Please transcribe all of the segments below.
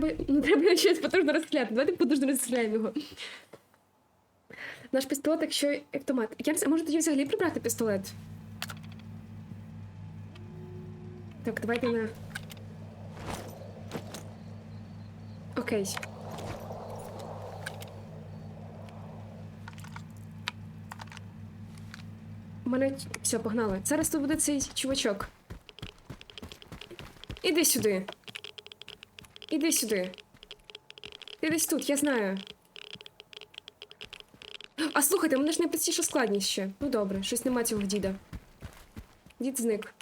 Треба- Ну, треба його щось потужно розстріляти. Давайте потужно розстріляємо його. Наш пістолет, якщо й автомат. Я не знаю, може тоді взагалі прибрати пістолет? Так, давайте на. Окей. У мене все, погнали. Зараз тут буде цей чувачок. Іди сюди. Іди сюди. Ти десь тут, я знаю. А слухайте, у мене ж найпростіша складність ще. Ну добре, щось нема цього діда. Дід зник.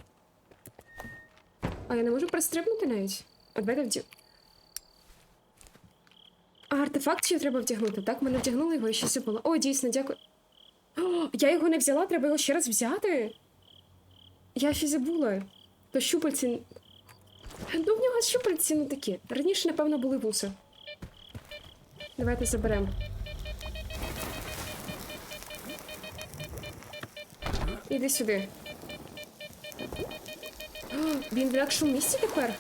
А я не можу пристрибнути навіть? А давайте вдіг. А артефакт ще треба вдягнути, так? Мене вдягнули його і щось було. О, дійсно, дякую. О, я його не взяла, треба його ще раз взяти. Я ще забула. То щупальці. Ну, в нього щупальці не такі. Раніше, напевно, були вуса. Давайте заберемо. Іди сюди. О, він в інакшому місці тепер.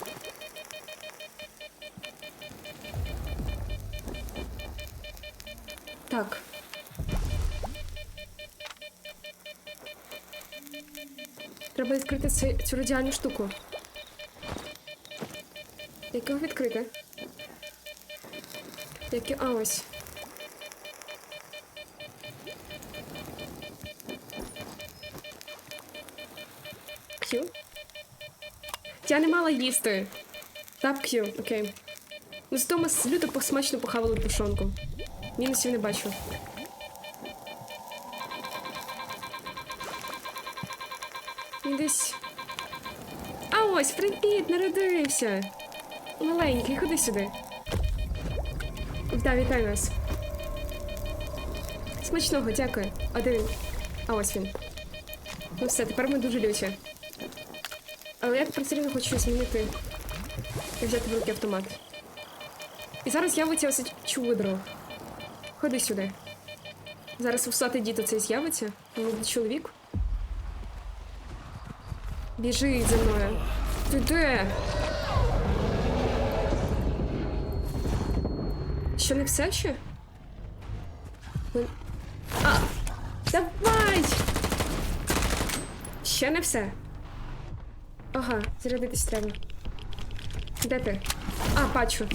Так. Треба відкрити цю радіальну штуку. Як його відкрити? Як... і- А, ось. Q? Я не мала їсти. Тап Q, окей. Ну, зато ми с- люто посмачно похавали тушонку. Мінусів не бачу. Десь. А ось, привіт, народився. Маленький, ходи сюди. Да, вітай нас. Смачного, дякую. А де він? А ось він. Ну все, тепер ми дуже люті. Але я все рівно хочу змінити і взяти в руки автомат. І зараз з'явиться ось чудо. Ходи сюди. Зараз вусатий дід оцей з'явиться. Молодий чоловік. Біжить за мною. Ти де? Що не все ще? Ви- А! Давай! Ще не все. Ага, зарядитись треба. Де ти? А, бачу.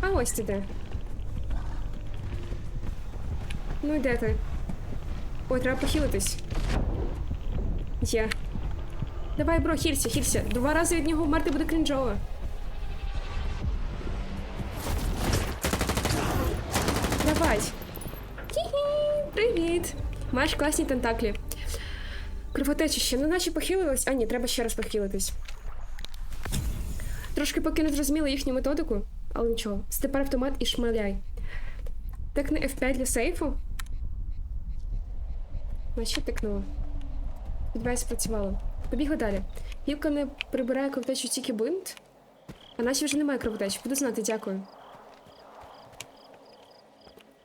А ось ти де. Ну і де ти? Ой, треба похилитись. Є. Давай, бро, хілься, хілься. Два рази від нього вмерти буде крінжово. Маєш класні тентаклі. Кровотечище, ну наче похилилась. А ні, треба ще раз похилитись. Трошки поки не зрозуміла їхню методику, але нічого. Степер автомат і шмаляй. Так не F5 для сейфу. На що тикнула? Відбуває спрацювало. Побігли далі. Гілка не прибирає кровотечу тільки бинт. А наче вже немає кровотечі. Буду знати, дякую.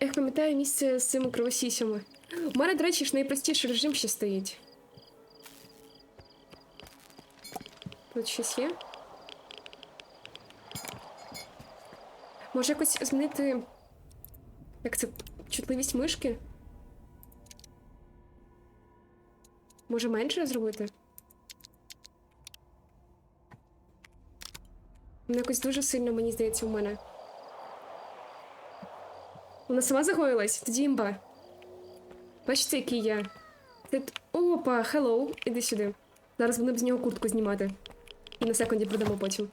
Ех, пам'ятаю місце з цими кровосісями. У мене, до речі, ж найпростіший режим ще стоїть. Тут щось є. Може якось змінити. Як це? Чутливість мишки? Може менше зробити? Вона якось дуже сильно, мені здається, у мене. Вона сама загоїлась? Тоді імба. Бачите, який я. Тут... Опа, хеллоу, іди сюди. Зараз будемо з нього куртку знімати. І на секунді продамо потім.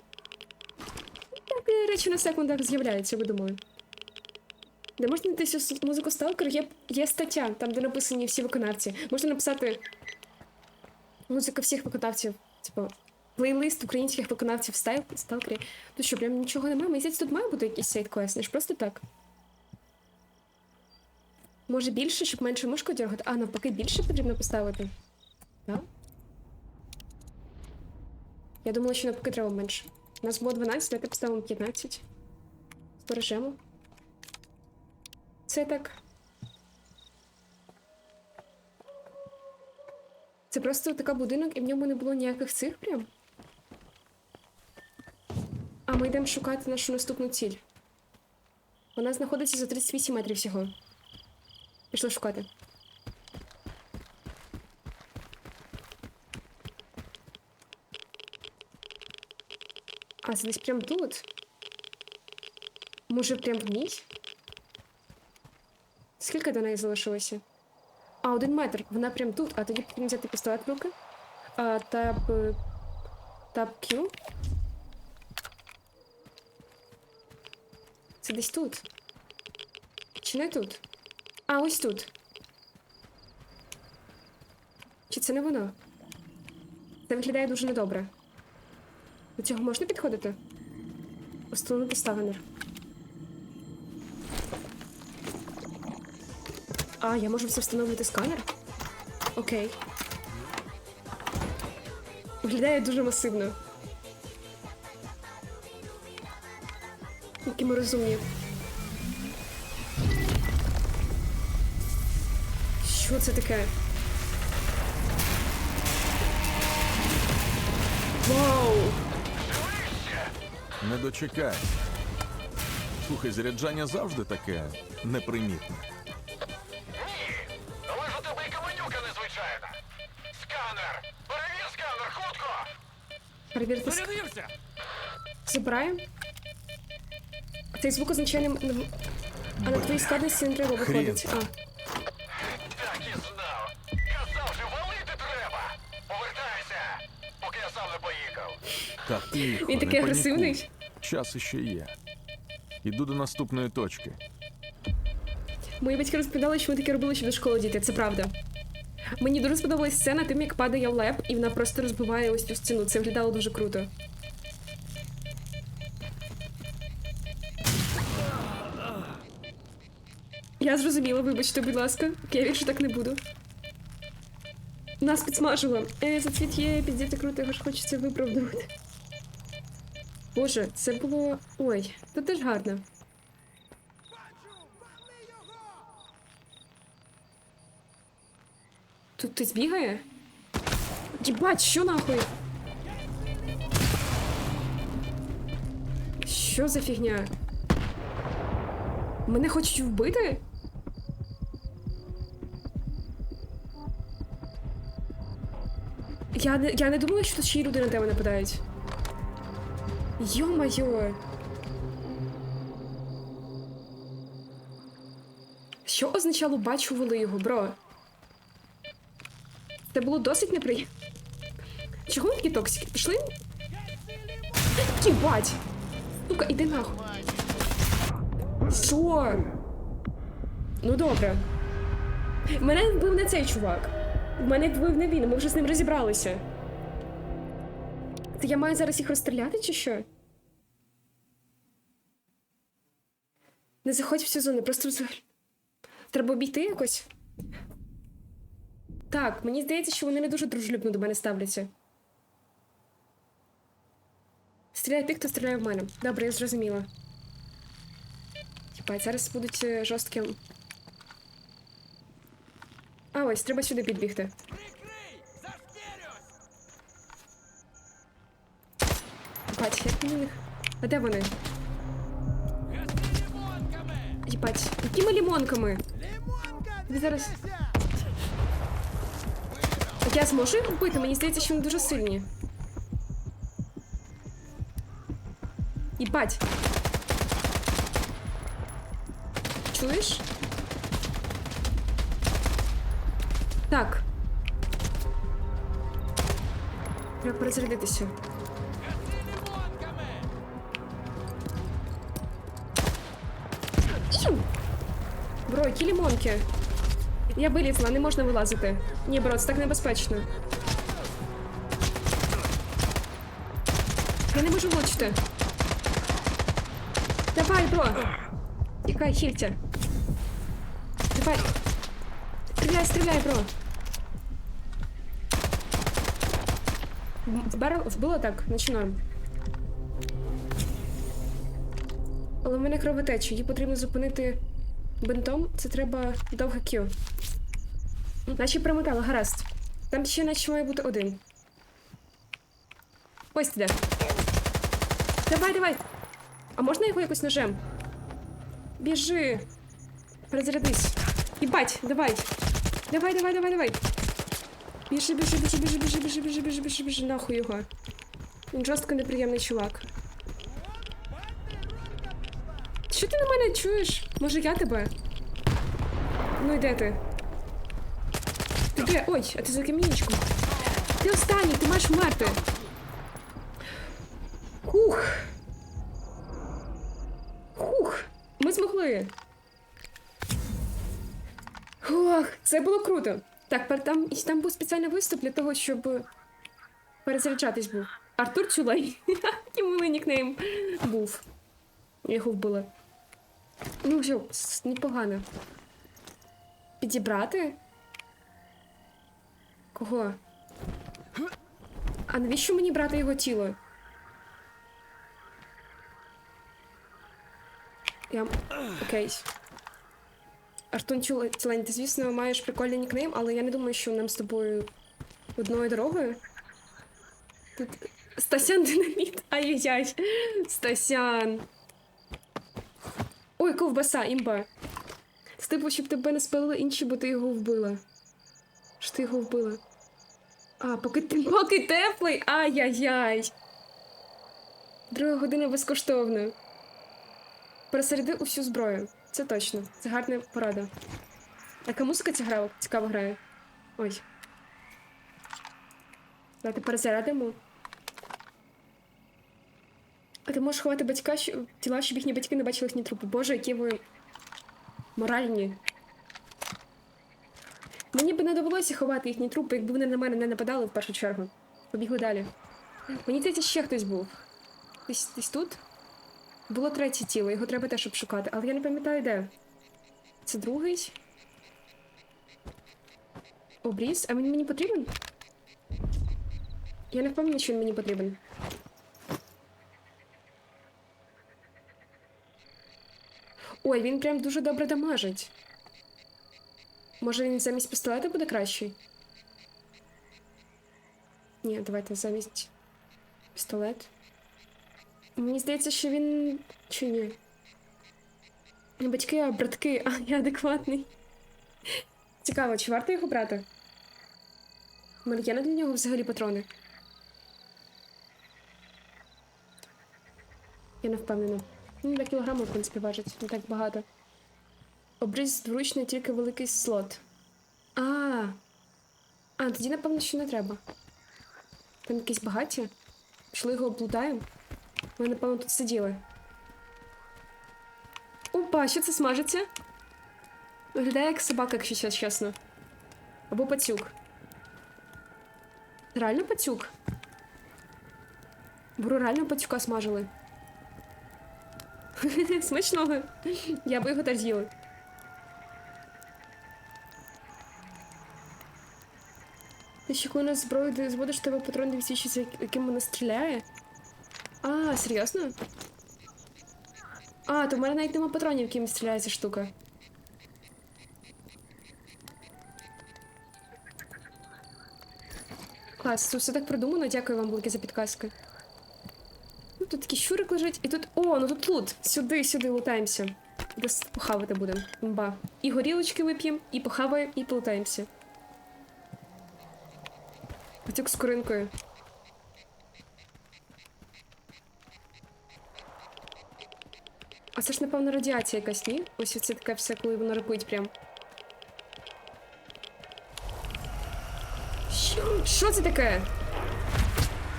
Так, е, речі на секундах з'являються, видумаю. Де можна знайти музику Сталкер? Є, є стаття, там, де написані всі виконавці. Можна написати музика всіх виконавців. Типу, плейлист українських виконавців стайл, Сталкері. Тут що, прям нічого немає? Мені здається, тут має бути якийсь сайт квест, не ж просто так. Може більше, щоб менше мишку дергати? А, навпаки, більше потрібно поставити. Так? Я думала, що навпаки треба менше. У нас було 12, давайте поставимо 15. Збережемо. Це так. Це просто така будинок, і в ньому не було ніяких цих прям. А, ми йдемо шукати нашу наступну ціль. Вона знаходиться за 38 метрів всього. Пішли шукати. А, це десь прям тут. Може, прям в ній? Скільки до неї залишилося? А, один метр. Вона прям тут, а тоді потрібно взяти пістолет в руки. А, таб. Таб Q. Це десь тут. Чи не тут? А, ось тут. Чи це не воно? Це виглядає дуже недобре. До цього можна підходити? Установити ставенер. А, я можу все встановити сканер? Окей. Виглядає дуже масивно. Які ми розумні. Це таке? Вау! Не дочекай. Слухай, заряджання завжди таке непримітне. Але ж у тебе і каменюка незвичайна. Сканер! Перевір сканер, хутко! Перевірте ск... Перевірся! Забираємо. Цей звук означає не... не- А на твоїй складності не треба виходить. А, тихо, Він не такий панікуй. агресивний. Час іще є. Іду до наступної точки. Мої батьки розповідали, що ми таке робили, щоб до школи діти. Це правда. Мені дуже сподобалась сцена тим, як падає леп, і вона просто розбиває ось цю стіну. Це виглядало дуже круто. Я зрозуміла, вибачте, будь ласка. Я більше так не буду. Нас підсмажило. Е, зацвіт є, піддіти круто, його ж хочеться виправдувати. Боже, це було. Ой, тут теж гарно. Тут хтось бігає? Єбать, що нахуй? Що за фігня? Мене хочуть вбити? Я не, я не думала, що тут ще й люди на тебе нападають. Йо-майо. Що означало бачу вели його, бро? Це було досить неприємно. Чого такі токсики? Пішли? Єбать! Сука, іди нахуй. Що? Ну добре. Мене вбив не цей чувак. Мене вбив не він, ми вже з ним розібралися. Це я маю зараз їх розстріляти чи що? Не заходь в цю зону, просто взагалі. Треба обійти якось. Так, мені здається, що вони не дуже дружелюбно до мене ставляться. Стріляй тих, хто стріляє в мене. Добре, я зрозуміла. Тіпа, зараз будуть е, жорстким. А ось, треба сюди підбігти. Бать, як мені них. А де вони? Єбать, якими лімонками? Ви зараз. А я зможу їх вбити? Мені здається, що вони дуже сильні. Єбать. Чуєш? Так. Треба перезарядитися. Які лімонки? Я вилізла, не можна вилазити. Ні, бро, це так небезпечно. Я не можу влучити. Давай, бро. Тікай, хільтя. Давай. Стріляй, стріляй, бро. В- Вбер... Вбило так, норм. Але в мене кровотеча, її потрібно зупинити бинтом. Це треба довге кю. Наче примотала, гаразд. Там ще наче має бути один. Ось ти. Давай, давай. А можна його якось ножем? Біжи. Перезарядись. Їбать, давай. Давай, давай, давай, давай. Біжи, біжи, біжи, біжи, біжи, біжи, біжи, біжи, біжи, біжи, нахуй його. Він жорстко неприємний чувак. Що ти на мене чуєш? Може я тебе? Ну і де ти? Ти де? Ой, а ти за камінчиком. Ти останній, ти маєш вмерти. Хух. Хух. Ми змогли. Ох, це було круто. Так, там, там був спеціальний виступ для того, щоб перезаряджатись був. Артур Чулей. Йому нікнейм був. Його вбила. Ну, все, непогано. Підібрати? Кого? А навіщо мені брати його тіло? Я... Окей. Артун Тілень, ти, звісно, маєш прикольний нікнейм, але я не думаю, що нам з тобою одною дорогою. Тут Стасян динаміт. Ай-яй-яй. Стасян. Ой, ковбаса, імба. З типу, щоб тебе не спалили інші, бо ти його вбила. Що ти його вбила? А, поки ти поки теплий. Ай-яй-яй. Друга година безкоштовно. Пересереди усю зброю. Це точно. Це гарна порада. Яка музика ця грала? Цікаво грає. Ой. Давайте перезарядимо. А ти можеш ховати батька, що... тіла, щоб їхні батьки не бачили їхні трупи. Боже, які ви моральні. Мені би не довелося ховати їхні трупи, якби вони на мене не нападали в першу чергу. Побігли далі. Мені здається, ще хтось був. Десь, десь тут? Було третє тіло, його треба теж обшукати, але я не пам'ятаю де. Це другий. Обріз? А він мені потрібен? Я не впевнена, що він мені потрібен. Ой, він прям дуже добре дамажить. Може він замість пістолета буде кращий? Ні, давайте замість пістолет. Мені здається, що він. чи ні? Не батьки, а братки, а я адекватний. Цікаво, чи варто його брати? У для нього взагалі патрони. Я не впевнена. Ну, для кілограму, в принципі, важить, не так багато. Обріз зручний тільки великий слот. А. А, тоді, напевно, що не треба. Там якесь багаття. Пішли його облутаємо. Ми, напевно, тут сиділи. Опа, що це смажиться? Виглядає як собака, якщо чесно. Або пацюк. Реально пацюк? Беру реально пацюка смажили. Смачного. Я би його теж з'їла. Ти ще коли на зброю зводиш тебе патрон за яким вона стріляє? А, серйозно? А, то в мене навіть нема патронів, яким стріляє ця штука. Клас, це все так продумано, дякую вам, велике за підказки. Тут такий щурик лежить, і тут. О, ну тут лут! Сюди, сюди лутаємося. Десь похавати будемо. Імба. І горілочки вип'ємо, і похаваємо, і полутаємося. Потік з коринкою. А це ж, напевно, радіація якась, ні? Ось оце таке все, коли воно рипить прям. Що? Що це таке?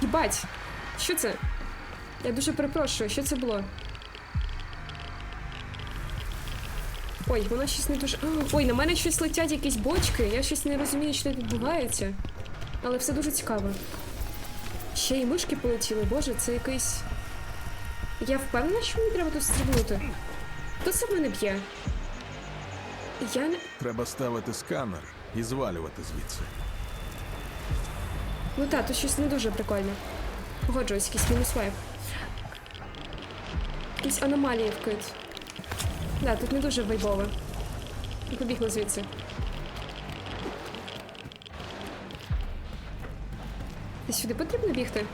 Їбать! Що це? Я дуже перепрошую, що це було? Ой, воно щось не дуже. Ой, на мене щось летять якісь бочки. Я щось не розумію, що тут відбувається. Але все дуже цікаво. Ще й мишки полетіли, боже, це якийсь. Я впевнена, що мені треба тут стрибнути. Хто це в мене б'є? Я не. Треба ставити сканер і звалювати звідси. Ну так, тут щось не дуже прикольне. Погоджуюсь, якийсь мінус вайп. Якісь аномалії вкид. Да, тут не дуже вайбово. Побігли звідси. Десь сюди потрібно бігти?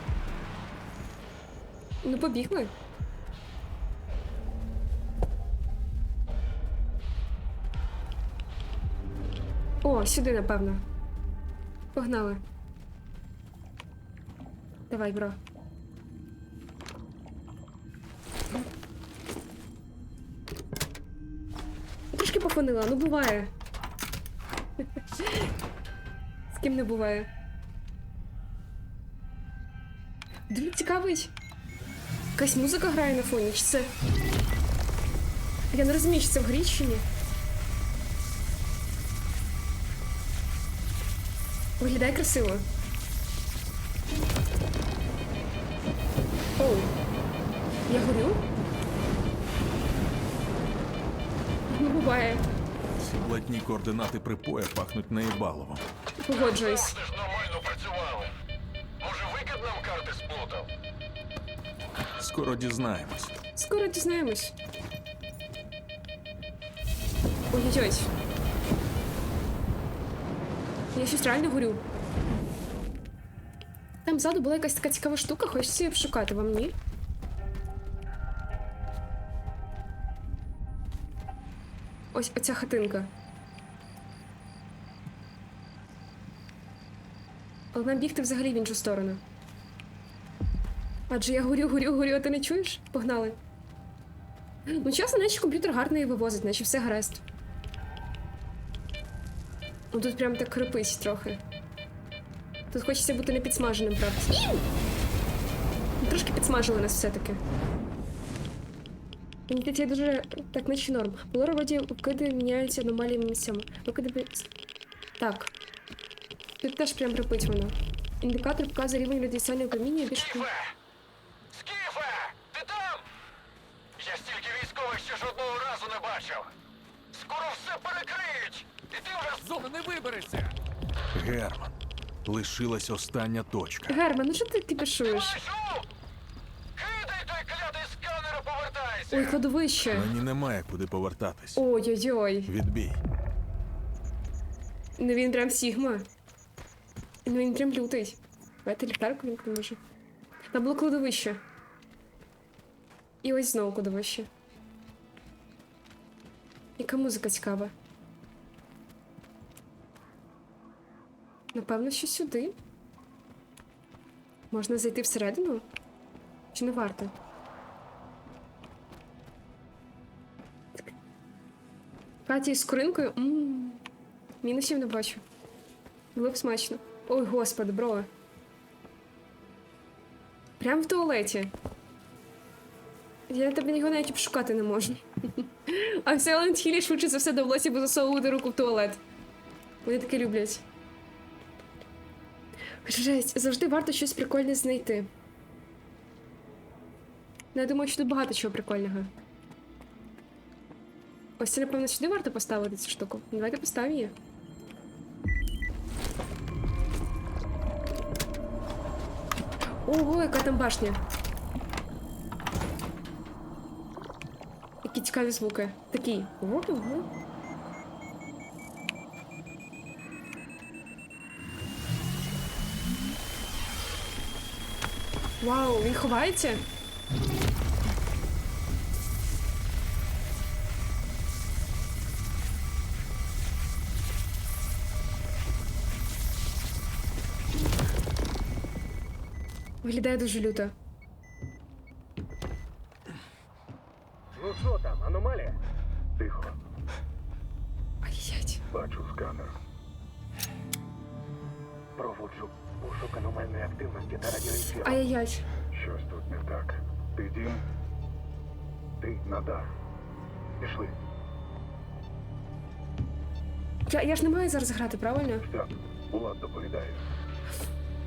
Ну, побігли. О, сюди, напевно. Погнали. Давай, бро. Трошки ну буває. З ким не буває. Дуже цікавий. Якась музика грає на фоні, чи це. Я не розумію, чи це в грі чи. Виглядає красиво. Оу. Я горю? Не буває. Блатні координати припоя пахнуть наїбалово. Погоджуюсь. Завжди ж нормально працювали. Може, викид нам карти сплутав? Скоро дізнаємось. Скоро дізнаємось. Ой-ой-ой. Я щось реально горю. Там ззаду була якась така цікава штука, хочеться її обшукати, вам ні? Ось оця хатинка. Але нам бігти взагалі в іншу сторону. Адже я горю, горю, горю, а ти не чуєш? Погнали. Ну, чесно, наче комп'ютер гарно її вивозить, наче все гаразд. Ну тут прям так крипить трохи. Тут хочеться бути не підсмаженим, правда. Ну, Трошки підсмажили нас все-таки. Мені здається, я дуже так наче норм. Було вкиди міняються аномаліями місцями. Викиди... бі- Так. Тут теж прям крипить воно. Індикатор показує рівень радіаційного проміння більше. Скіфе! Скіфе! Ти там? Я стільки військових ще жодного разу не бачив. Скоро все перекриють! І ти вже з Зона не виберешся! Герман. Лишилась остання точка. Герман, ну що ти кипішуєш? Кидай той клятий сканер і повертайся! Ой, кладовище. Мені немає куди повертатись. Ой-ой-ой. Відбій. Ну він прям Сігма. Ну він прям лютий. Давайте ліхтарку він може. Там було кладовище. І ось знову кладовище. Яка музика цікава. Напевно, що сюди. Можна зайти всередину? Чи не варто? Катя з скоринкою. Мінусів не бачу. Було б смачно. Ой, господи, бро. Прям в туалеті. Я тебе його навіть обшукати не можу. А в Silent Hill швидше за все довелося б засовувати руку в туалет. Вони таке люблять. Жесть, завжди варто щось прикольне знайти. Ну, я думаю, що тут багато чого прикольного. Ось це, напевно, сюди варто поставити цю штуку. Давайте поставимо її. Ого, яка там башня. Які цікаві звуки. Такі. Угу. Вау, він ховається? Виглядає дуже люто. Ну що там, аномалія? Тихо, Ай-яй. бачу сканер. Проводжу пошук аномальної активності та радіоефіру. Ай-яй-яй. Щось тут не так. Ти дім? Ти надар. Пішли. Я, я ж не маю зараз грати, правильно? Так, Влад доповідає.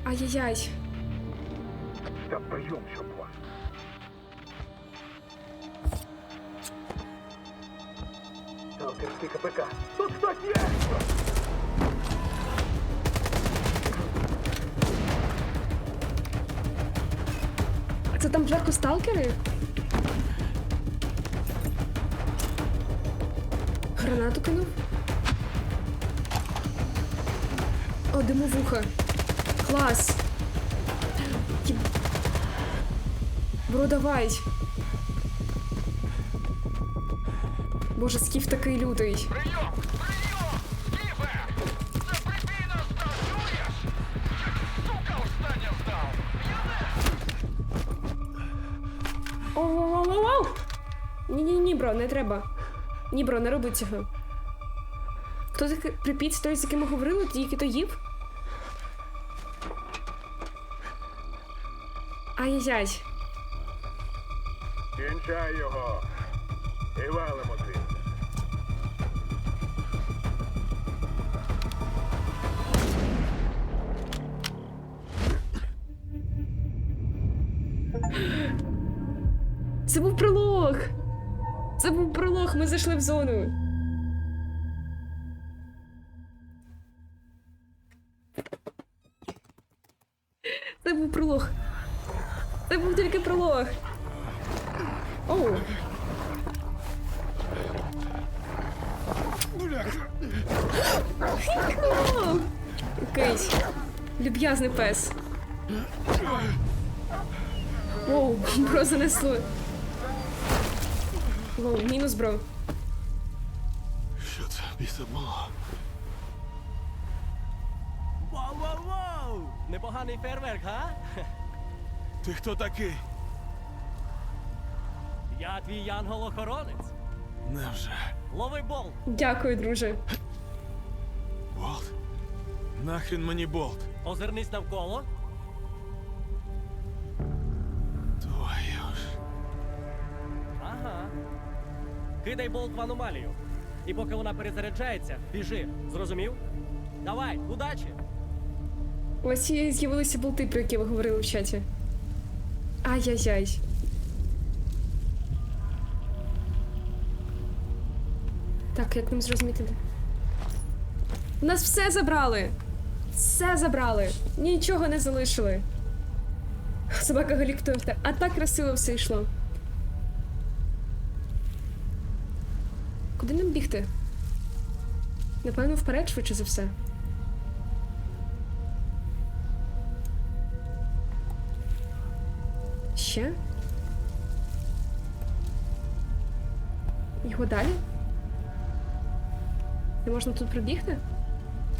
Ай-яй-яй. Та прийом, щоб вас. Сталкерський КПК. Тут хтось є! Це там зверху сталкери? Гранату кинув. О, димовуха. Клас. Бро, давай. Боже, скіф такий лютий. Прийом! Прийом! Скіфе! Це прибій нас став, чуєш? Як сука остання здав! Оу-оу-оу-оу! Ні-ні-ні, бро, не треба. Ні, бро, не роби цього. Хто такий припіт той, з яким ми говорили, тільки то їв? Ай-яй-яй. Кінчай його. І валимо звідси. Це був пролог! Це був пролог, ми зайшли в зону. Це був пролог. Це був тільки пролог. Оу. Якийсь люб'язний пес. Воу, бро занесло. Воу, мінус бро. Що це біса було? Вау-вау-вау! Непоганий фейерверк, га? Ти хто такий? Я твій янгол-охоронець. Невже? Лови болт. Дякую, друже. Болт? Нахрін мені болт? Озирнись навколо. Твою ж. Ага. Кидай болт в аномалію. І поки вона перезаряджається, біжи. Зрозумів? Давай, удачі! Ось і з'явилися болти, про які ви говорили в чаті. Ай-яй-яй. Так, як нам зрозуміти? У нас все забрали! Все забрали! Нічого не залишили. Собака галіктує. А так красиво все йшло. Куди нам бігти? Напевно, вперед швидше за все. Ще? Його далі? Не можна тут пробігти?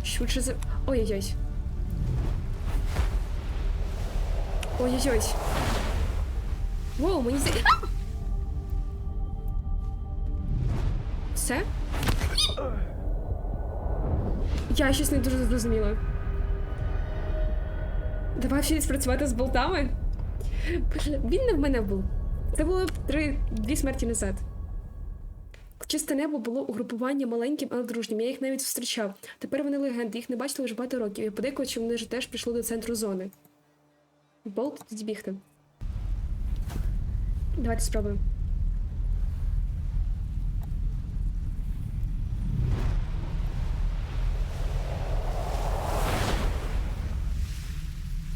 Швидше за. Ой-ой-ой. Ой-ой-ой. Воу, мені зда... А! Все? Я щось не дуже зрозуміла. Давай ще спрацювати з болтами? Він не в мене був. Це було три дві смерті назад. Чисте небо було угрупування маленьким, але дружнім. Я їх навіть зустрічав. Тепер вони легенди, їх не бачили вже багато років. Я подейкував, що вони ж теж прийшли до центру зони. Болт тоді бігти. Давайте спробуємо.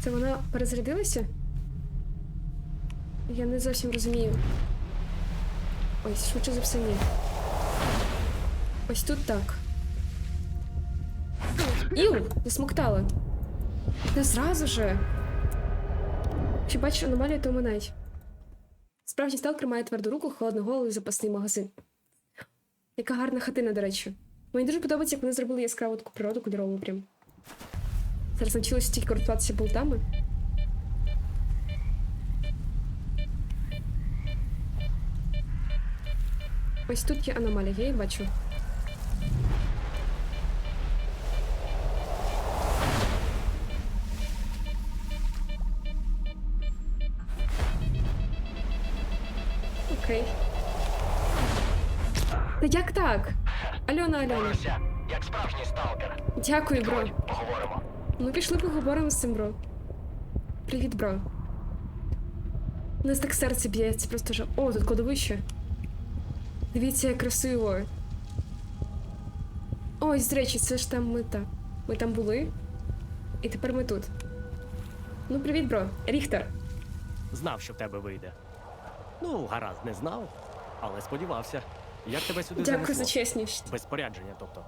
Це вона перезарядилася? Я не зовсім розумію. Ось, швидше за все, ні. Ось тут так. Іу! Засмоктала. Не зразу же. Якщо бачиш аномалію, то минай. Справжній сталкер має тверду руку, холодну голову і запасний магазин. Яка гарна хатина, до речі. Мені дуже подобається, як вони зробили яскраву таку природу кольорову прям. Зараз навчилися тільки користуватися болтами. Ось тут є аномалія, я її бачу. Альона, Альона. Боюся, як справжній сталкер. Дякую, бро. Ходь, поговоримо. Ну, пішли поговоримо з цим, бро. Привіт, бро. У нас так серце б'ється, просто ж. О, тут кладовище. Дивіться, як красиво. Ось, до речі, це ж там ми та. Ми там були. І тепер ми тут. Ну, привіт, бро. Ріхтер. Знав, що в тебе вийде. Ну, гаразд, не знав, але сподівався. Як тебе сюди Дякую за чесність. Без спорядження, тобто.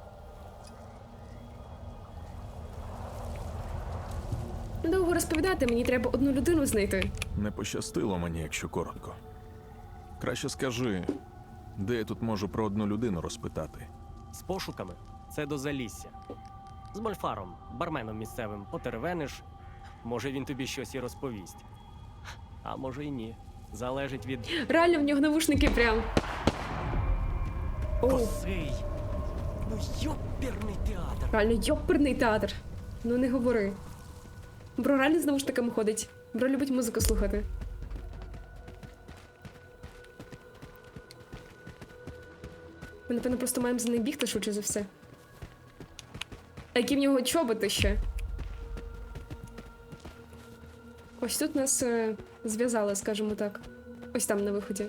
Недовго розповідати, мені треба одну людину знайти. Не пощастило мені, якщо коротко. Краще скажи, де я тут можу про одну людину розпитати. З пошуками це до залісся. З мольфаром, барменом місцевим, потеревениш. Може він тобі щось і розповість. А може й ні. Залежить від Реально в нього навушники прям. Косий. Ну йоперний театр. реально йоперний театр. Ну не говори. Бро реально з навушниками ходить. Бро любить музику слухати. Ми, напевно, просто маємо за ним бігти швидше за все. А які в нього чоботи ще? Ось тут нас е, зв'язали, скажімо так. Ось там на виході.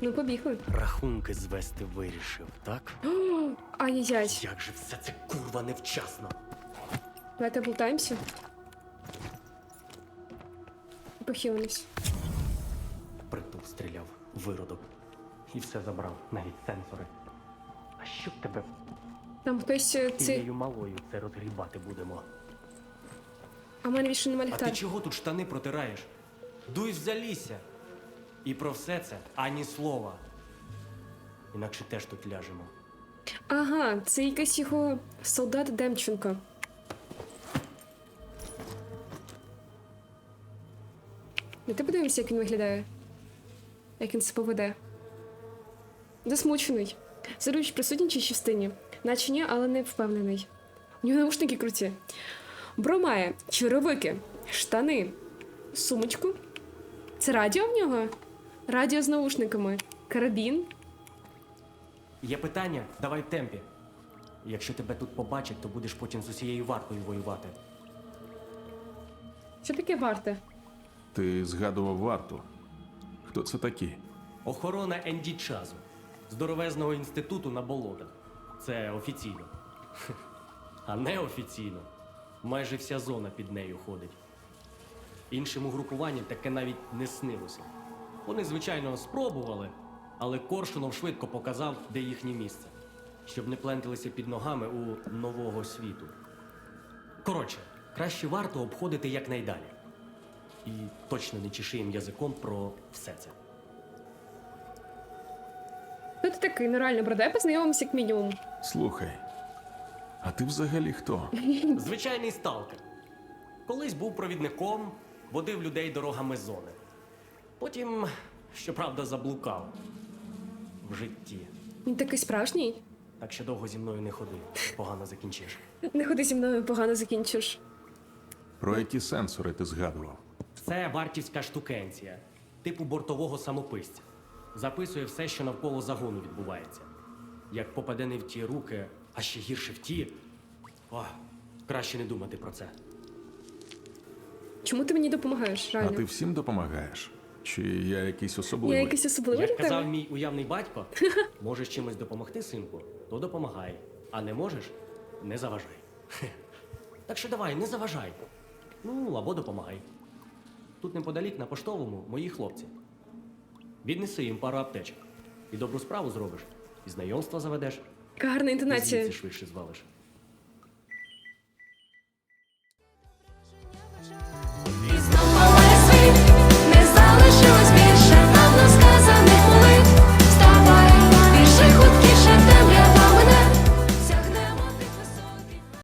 Ну, побігли. Рахунки звести вирішив, так? Ай-яй-яй. Як же все це курва невчасно. Давайте болтаємося. Похилимось. Притул стріляв, виродок. І все забрав, навіть сенсори. А що б тебе Там хтось е, це. тією малою це розгрібати будемо? А в мене більше немає А ти ліхтар. чого тут штани протираєш? Дуй в залісся. І про все це ані слова. Інакше теж тут ляжемо. Ага, це якийсь його солдат Демченко. Не ти подивимося, як він виглядає. Як він себе поведе. Засмучений. Заруч присутній частині. Наче ні, але не впевнений. У нього наушники круті. Бро має черевики, штани, сумочку. Це радіо в нього? Радіо з наушниками. Карабін. Є питання? Давай в темпі. Якщо тебе тут побачать, то будеш потім з усією вартою воювати. Що таке варте? Ти згадував варту. Хто це такі? Охорона Енді Чазу. Здоровезного інституту на болотах. Це офіційно. А неофіційно. Майже вся зона під нею ходить. Іншим угрупуванням таке навіть не снилося. Вони, звичайно, спробували, але Коршунов швидко показав, де їхнє місце, щоб не пленталися під ногами у нового світу. Коротше, краще варто обходити якнайдалі. І точно не чеши їм язиком про все це. Хто ти такий? Ну реально, бро, дай познайомимося як мінімум. Слухай, а ти взагалі хто? Звичайний сталкер. Колись був провідником, водив людей дорогами зони. Потім, щоправда, заблукав в житті. Він такий справжній. Так що довго зі мною не ходи, погано закінчиш. Не ходи зі мною, погано закінчиш. Про які сенсори ти згадував? Це вартівська штукенція, типу бортового самописця. Записує все, що навколо загону відбувається. Як попаде не в ті руки, а ще гірше в ті. О, краще не думати про це. Чому ти мені допомагаєш? А Реально. ти всім допомагаєш? Чи я якийсь особливий? Я якийсь особливий Як казав мій уявний батько, можеш чимось допомогти, синку, то допомагай. А не можеш не заважай. Так що давай, не заважай. Ну, або допомагай. Тут неподалік на поштовому мої хлопці. Віднеси їм пару аптечок. І добру справу зробиш, і знайомства заведеш, Яка гарна інтонація. звідси швидше звалиш.